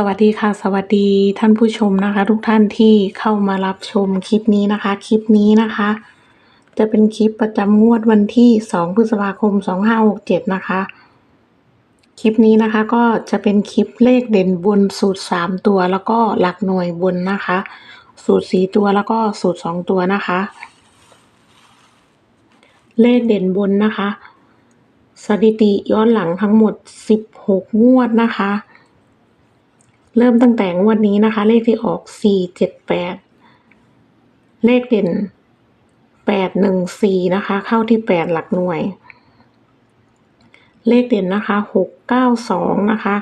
สวัสดีค่ะ สวัสดีท่านผู้ชมนะคะ ทุกท่านที่เข้ามารับชมคลิปนี้นะคะ คลิปนี้นะคะ จะเป็นคลิปประจำงวดวันที่ 2 พฤษภาคม 2567 นะคะ คลิปนี้นะคะก็จะเป็นคลิปเลขเด่นบนสูตร 3 ตัว แล้วก็หลักหน่วยบนนะคะ สูตร 4 ตัวแล้วก็สูตร 2 ตัวนะคะ เลขเด่นบนนะคะ สถิติย้อนหลังทั้งหมด 16 งวดนะคะ เริ่มตั้งแต่งวดนี้นะคะ เลขที่ออก478เลขเด่น814นะคะ เข้าที่8หลักหน่วย เลขเด่นนะคะ692นะคะ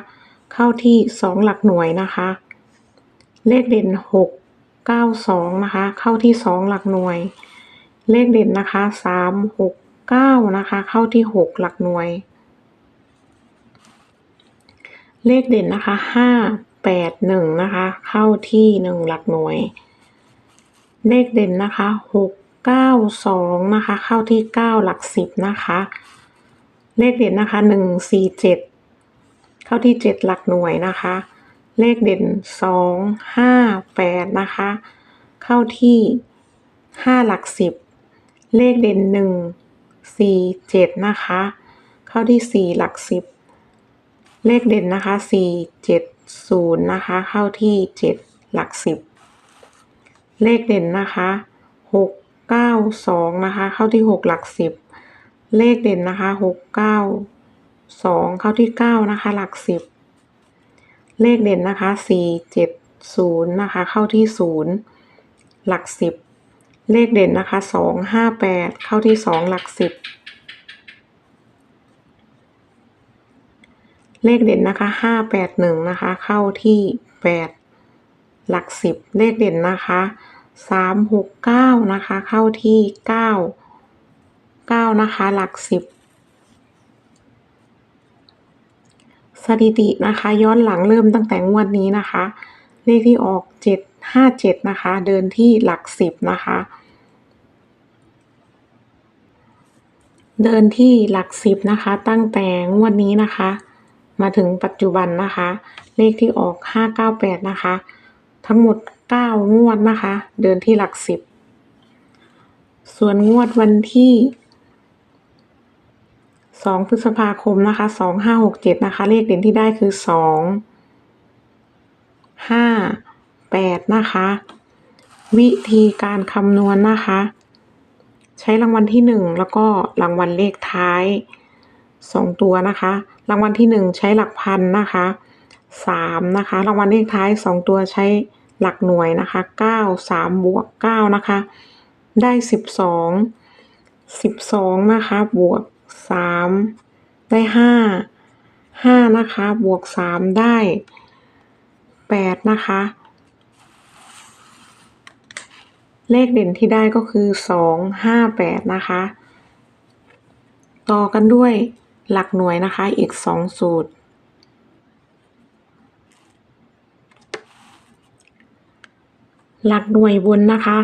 เข้าที่2หลักหน่วยนะคะ เลขเด่น692นะคะ เข้าที่2หลักหน่วย เลขเด่นนะคะ369นะคะ เข้าที่6หลักหน่วยเลขเด่นนะคะ แปดหนึ่งนะคะ เข้าที่หนึ่งหลักหน่วย เลขเด่นนะคะหกเก้าสองนะคะ เข้าที่เก้าหลักสิบนะคะ เลขเด่นนะคะหนึ่งสี่เจ็ดเข้าที่เจ็ดหลักหน่วยนะคะ เลขเด่นสองห้าแปดนะคะ เข้าที่ห้าหลักสิบเลขเด่นหนึ่งสี่เจ็ดนะคะ เข้าที่สี่หลักสิบเลขเด่นนะคะสี่เจ็ด 0 นะคะ เข้าที่ 7 หลัก 10 เลขเด่นนะคะ 692 นะคะ เข้าที่ 6 หลัก 10 เลขเด่นนะคะ 692 เข้าที่ 9 นะคะ หลัก 10 เลขเด่นนะคะ 470 นะคะ เข้าที่ 0 หลัก 10 เลขเด่นนะคะ 258 เข้าที่ 2 หลัก 10 เลขเด่นนะคะ581นะคะ เข้าที่8หลัก10เลขเด่นนะคะ369นะคะ เข้าที่9 9นะคะ หลัก10สถิตินะคะ ย้อนหลังเริ่มตั้งแต่งวดนี้นะคะ เลขที่ออก757นะคะ เดินที่หลัก10นะคะ เดินที่หลัก10นะคะ ตั้งแต่งวดนี้นะคะ มาถึงปัจจุบันนะคะ เลขที่ออก 598 นะคะ ทั้งหมด 9 งวดนะคะ เดินที่หลัก10ส่วนงวดวันที่ 2 พฤษภาคมนะคะ 2567 นะคะ เลขเด่นที่ได้คือ 2 5 8 นะคะ วิธีการคำนวณนะคะ ใช้รางวัลที่ 1 แล้วก็รางวัลเลขท้าย 2 ตัวนะคะ รางวัลที่ 1 ใช้หลักพันนะคะ3นะคะ รางวัลเลขท้าย 2 ตัวใช้หลักหน่วยนะคะ 9 3 บวก 9 นะคะ ได้ 12 12 นะคะ บวก 3 ได้ 5 5 นะคะ บวก 3 ได้ 8 นะคะ เลขเด่นที่ได้ก็คือ 2 5 8 นะคะ ต่อกันด้วย หลักหน่วยนะคะอีก 2 สูตร หลักหน่วยบนนะคะ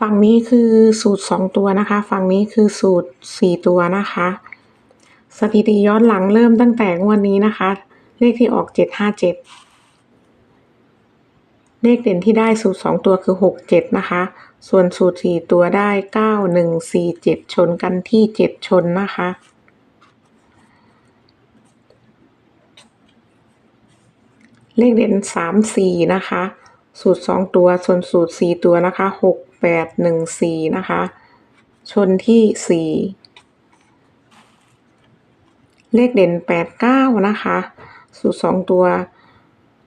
ฝั่งนี้คือสูตร 2 ตัวนะคะ ฝั่งนี้คือสูตร 4 ตัวนะคะ สถิติย้อนหลังเริ่มตั้งแต่งวดนี้นะคะ เลขที่ออก 757เลขเด่นที่ได้สูตร 2 ตัวคือ 67 นะคะ ส่วนสูตร 4 ตัวได้ 9147 ชนกันที่ 7 ชนนะคะ เลขเด่นสามสี่นะคะ สูตรสองตัวส่วนสูตรสี่ตัวนะคะหกแปดหนึ่งสี่นะคะ ชนที่สี่เลขเด่นแปดเก้านะคะ สูตรสองตัว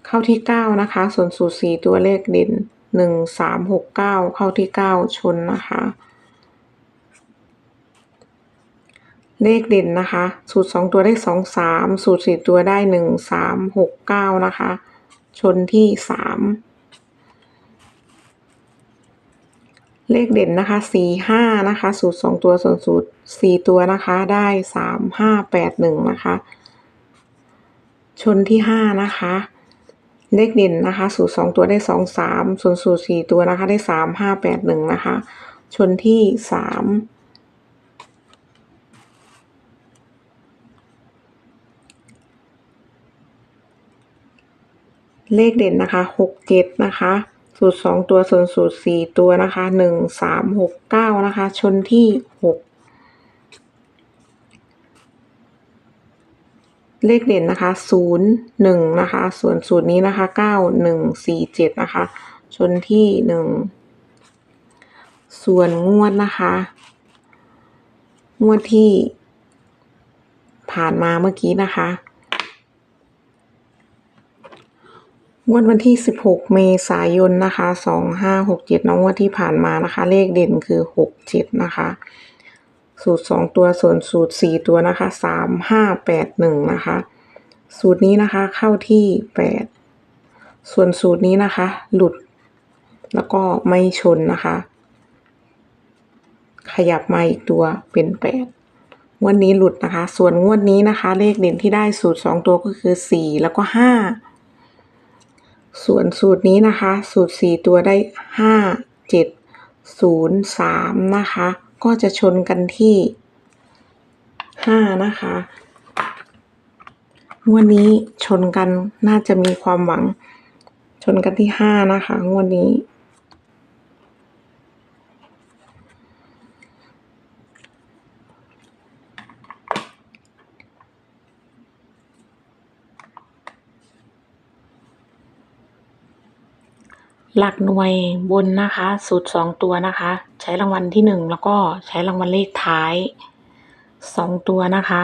เข้าที่เก้านะคะ ส่วนสูตรสี่ตัวเลขเด่นหนึ่งสามหกเก้าเข้าที่เก้าชนนะคะ เลขเด่นนะคะ สูตร2ตัวได้2 3สูตร4ตัวได้1 3 6 9นะคะ ชนที่3เลขเด่นนะคะ4 5นะคะ สูตร2ตัวส่วนสูตร4ตัวนะคะได้3 5 8 1นะคะ ชนที่5นะคะ เลขเด่นนะคะ สูตร2ตัวได้2 3ส่วนสูตร4ตัวนะคะได้3 5 8 1นะคะ ชนที่3 เลขเด่นนะคะหกเจ็ดนะคะสูตรสองตัวส่วนสูตรสี่ตัวนะคะหนึ่งสามหกเก้านะคะ ชนที่หกเลขเด่นนะคะศูนย์หนึ่งนะคะ ส่วนสูตรนี้นะคะเก้าหนึ่งสี่เจ็ดนะคะ ชนที่หนึ่งส่วนงวดนะคะ งวดที่ผ่านมาเมื่อกี้นะคะ งวดวันที่ 16 เมษายนนะคะ 2567น้องงวดที่ผ่านมานะคะ เลขเด่นคือ 67 นะคะ สูตร 2 ตัวส่วนสูตร 4 ตัวนะคะ 3581 นะคะ สูตรนี้นะคะเข้าที่ 8 ส่วนสูตรนี้นะคะ หลุด แล้วก็ไม่ชนนะคะ ขยับมาอีกตัวเป็น 8งวดนี้หลุดนะคะ ส่วนงวดนี้นะคะ เลขเด่นที่ได้สูตร 2 ตัวก็คือ 4 แล้วก็ 5 ส่วนสูตรนี้นะคะ สูตร 4 ตัวได้ 5 7 0 3 นะคะ ก็จะชนกันที่ 5 นะคะงวดนี้ชนกันน่าจะมีความหวัง ชนกันที่ 5 นะคะงวดนี้ หลักหน่วยบนนะคะ สูตรสองตัวนะคะ ใช้รางวัลที่หนึ่งแล้วก็ใช้รางวัลเลขท้ายสองตัวนะคะ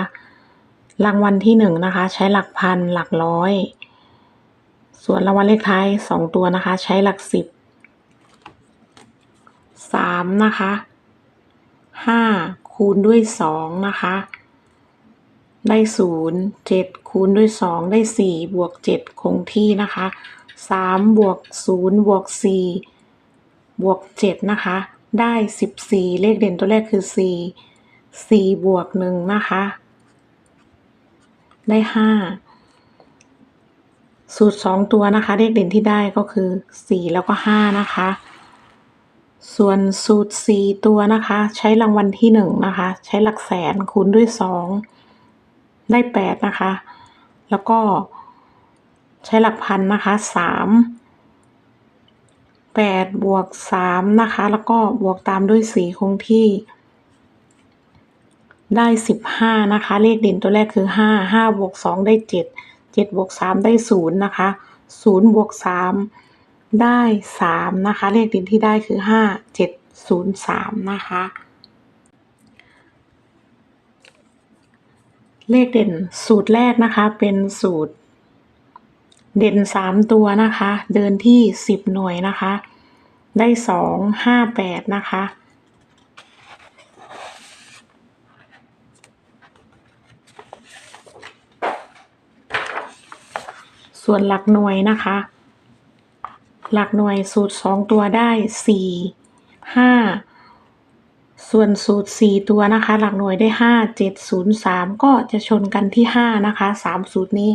รางวัลที่หนึ่งนะคะ ใช้หลักพันหลักร้อย ส่วนรางวัลเลขท้ายสองตัวนะคะ ใช้หลักสิบสามนะคะห้าคูณด้วยสองนะคะ ได้ศูนย์เจ็ดคูณด้วยสองได้สี่บวกเจ็ดคงที่นะคะ สามบวกศูนย์บวกสี่บวกเจ็ดนะคะ ได้สิบสี่เลขเด่นตัวแรกคือสี่สี่บวกหนึ่งนะคะ ได้ห้าสูตรสองตัวนะคะ เลขเด่นที่ได้ก็คือสี่แล้วก็ห้านะคะ ส่วนสูตรสี่ตัวนะคะ ใช้รางวัลที่หนึ่งนะคะ ใช้หลักแสนคูณด้วยสองได้แปดนะคะ แล้วก็ ใช้หลักพันนะคะสามแปดบวกสามนะคะ แล้วก็บวกตามด้วยสี่คงที่ ได้สิบห้านะคะ เลขเด่นตัวแรกคือห้าห้าบวกสองได้เจ็ดเจ็ดบวกสามได้ศูนย์นะคะศูนย์บวกสามได้สามนะคะ เลขเด่นที่ได้คือห้าเจ็ดศูนย์สามนะคะเลขเด่นสูตรแรกนะคะเป็นสูตร เด่นสามตัวนะคะ เดินที่สิบหน่วยนะคะ ได้สองห้าแปดนะคะ ส่วนหลักหน่วยนะคะ หลักหน่วยสูตรสองตัวได้สี่ห้าส่วนสูตรสี่ตัวนะคะ หลักหน่วยได้ห้าเจ็ดศูนย์สามก็จะชนกันที่ห้านะคะสามสูตรนี้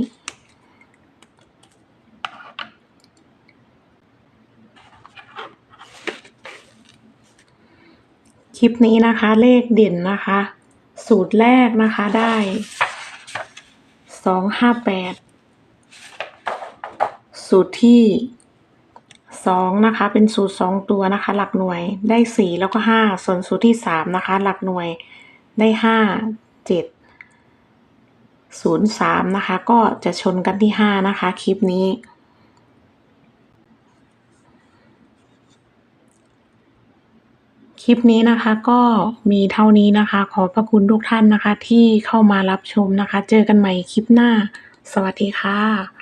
ลิปนี้นะคะ เลขเด่นนะคะ สูตรแรกนะคะได้สองห้าแปดสูตรที่สองนะคะ เป็นสูตรสองตัวนะคะ หลักหน่วยได้สี่แล้วก็ห้าส่วนสูตรที่สามนะคะ หลักหน่วยได้ห้าเจ็ดศูนย์สามนะคะ ก็จะชนกันที่ห้านะคะ คลิปนี้ คลิปนี้นะคะก็มีเท่านี้นะคะ ขอพระคุณทุกท่านนะคะ ที่เข้ามารับชมนะคะ เจอกันใหม่คลิปหน้า สวัสดีค่ะ